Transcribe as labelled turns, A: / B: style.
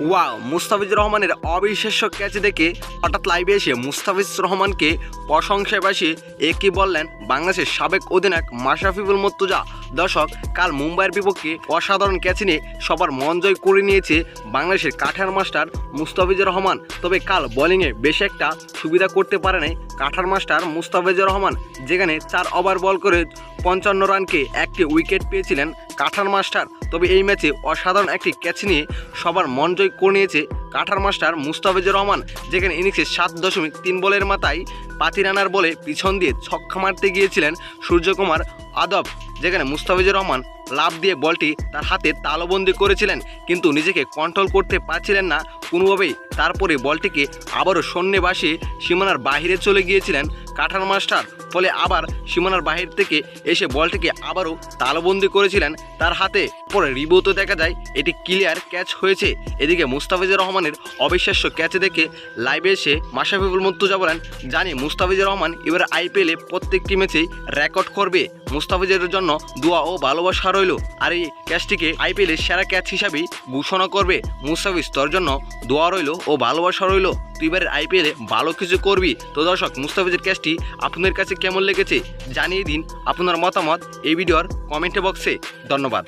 A: Wow, Mustafizur রহমানের অবিশ্বাস্য catch দেখে হঠাৎ লাইভে এসে মুস্তাফিজুর রহমানকে প্রশংসায় বাসিয়ে একই বললেন বাংলাদেশের সাবেক অধিনায়ক মাশরাফিবুল মুর্তজা। দর্শক, কাল মুম্বাইয়ের বিপক্ষে অসাধারণ ক্যাচ নিয়ে সবার মন জয় করে নিয়েছে বাংলাদেশের কাঠার মাস্টার মুস্তাফিজুর রহমান। তবে কাল বোলিংয়ে বেশ একটা সুবিধা করতে পারে নাই কাঠার মাস্টার মুস্তাফিজুর রহমান, যেখানে চার ওভার বল করে পঞ্চান্ন রানকে একটি উইকেট পেয়েছিলেন কাঠার মাস্টার তবে এই ম্যাচে অসাধারণ একটি ক্যাচ নিয়ে সবার মন জয় করে নিয়েছে কাঠার মাস্টার মুস্তাফিজুর রহমান, যেখানে ইনিংসে সাত দশমিক তিন বলের মাথায় পাতি রানার বলে পিছন দিয়ে ছক্কা মারতে গিয়েছিলেন সূর্যকুমার আদব। যেখানে মুস্তাফিজুর রহমান লাভ দিয়ে বলটি তার হাতে তালবন্দি করেছিলেন, কিন্তু নিজেকে কন্ট্রোল করতে পারছিলেন না। কোনোভাবেই তারপরে বলটিকে আবারও শূন্যে বাসিয়ে সীমানার বাহিরে চলে গিয়েছিলেন কাঠার মাস্টার। ফলে আবার সীমানার বাহির থেকে এসে বলটিকে আবারও তালবন্দি করেছিলেন তার হাতে। পরে রিভিউতে দেখা যায় এটি ক্লিয়ার ক্যাচ হয়েছে। এদিকে মুস্তাফিজুর রহমানের অবিশ্বাস্য ক্যাচ দেখে লাইভে এসে মাশরাফিবুল মুর্তজা বলেন, জানি মুস্তাফিজুর রহমান এবার আইপিএলে প্রত্যেকটি ম্যাচেই রেকর্ড করবে। মুস্তাফিজের জন্য দোয়া ও ভালোবাসা রইল। আর এই ক্যাচটিকে আইপিএলের সেরা ক্যাচ হিসাবেই ঘোষণা করবে মুস্তাফিজ। তোর জন্য দোয়া রইল ও ভালোবাসা রইল। তুই এবারের আইপিএলে ভালো কিছু করবি। তো দর্শক, মুস্তাফিজের ক্যাচটি আপনাদের কাছে কেমন লেগেছে জানিয়ে দিন আপনার মতামত এই ভিডিওর কমেন্ট বক্সে। ধন্যবাদ।